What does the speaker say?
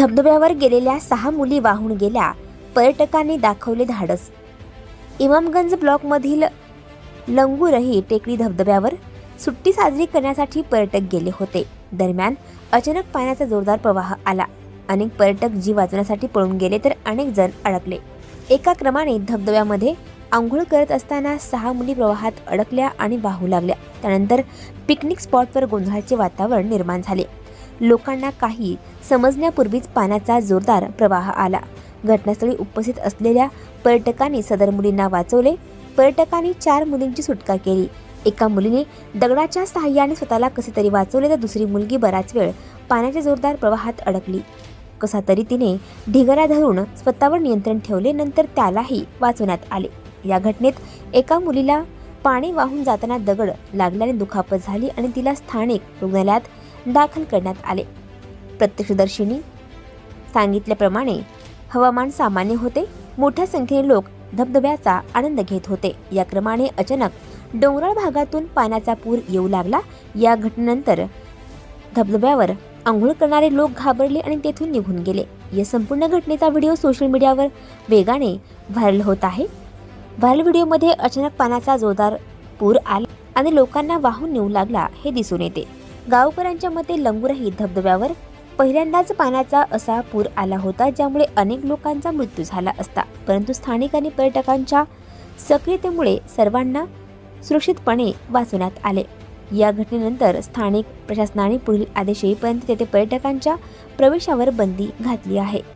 धबधब्यावर गेलेल्या सहा मुली वाहून गेल्या. पर्यटकांनी दाखवले धाडस. इमामगंज ब्लॉकमधील लंगूरही टेकडी धबधब्यावर सुट्टी साजरी करण्यासाठी पर्यटक गेले होते. दरम्यान अचानक पाण्याचा जोरदार प्रवाह आला. अनेक पर्यटक जीव वाचवण्यासाठी पळून गेले तर अनेक जण अडकले. एका क्रमाने धबधब्यामध्ये आंघोळ करत असताना सहा मुली प्रवाहात अडकल्या आणि वाहू लागल्या. त्यानंतर पिकनिक स्पॉटवर गोंधळाचे वातावरण निर्माण झाले. लोकांना काही समजण्यापूर्वीच पाण्याचा जोरदार प्रवाह आला. घटनास्थळी उपस्थित असलेल्या पर्यटकांनी सदर मुलींना वाचवले. पर्यटकांनी चार मुलींची सुटका केली. एका मुलीने दगडाच्या सहाय्याने स्वतःला कसे तरी वाचवले तर दुसरी मुलगी बराच वेळ पाण्याच्या जोरदार प्रवाहात अडकली. कसा तरी तिने ढिगरा धरून स्वतःवर नियंत्रण ठेवले नंतर त्यालाही वाचवण्यात आले. या घटनेत एका मुलीला पाणी वाहून जाताना दगड लागल्याने दुखापत झाली आणि तिला स्थानिक रुग्णालयात दाखल करण्यात आले. प्रत्यक्षदर्शींनी सांगितल्याप्रमाणे हवामान सामान्य होते मोठ्या संख्येने लोक धबधब्याचा आनंद घेत होते. या क्रमाने अचानक डोंगराळ भागातून पाण्याचा पूर येऊ लागला. या घटनेनंतर धबधब्यावर आंघोळ करणारे लोक घाबरले आणि तेथून निघून गेले. या संपूर्ण घटनेचा व्हिडिओ सोशल मीडियावर वेगाने व्हायरल होत आहे. व्हायरल व्हिडिओमध्ये अचानक पाण्याचा जोरदार पूर आला आणि लोकांना वाहून नेऊ लागला हे दिसून येते. गावकऱ्यांच्या मते लंगुराही धबधब्यावर पहिल्यांदाच पाण्याचा असा पूर आला होता ज्यामुळे अनेक लोकांचा मृत्यू झाला असता. परंतु स्थानिक आणि पर्यटकांच्या सक्रियतेमुळे सर्वांना सुरक्षितपणे वाचवण्यात आले. या घटनेनंतर स्थानिक प्रशासनाने पुढील आदेश येईपर्यंत तेथे पर्यटकांच्या प्रवेशावर बंदी घातली आहे.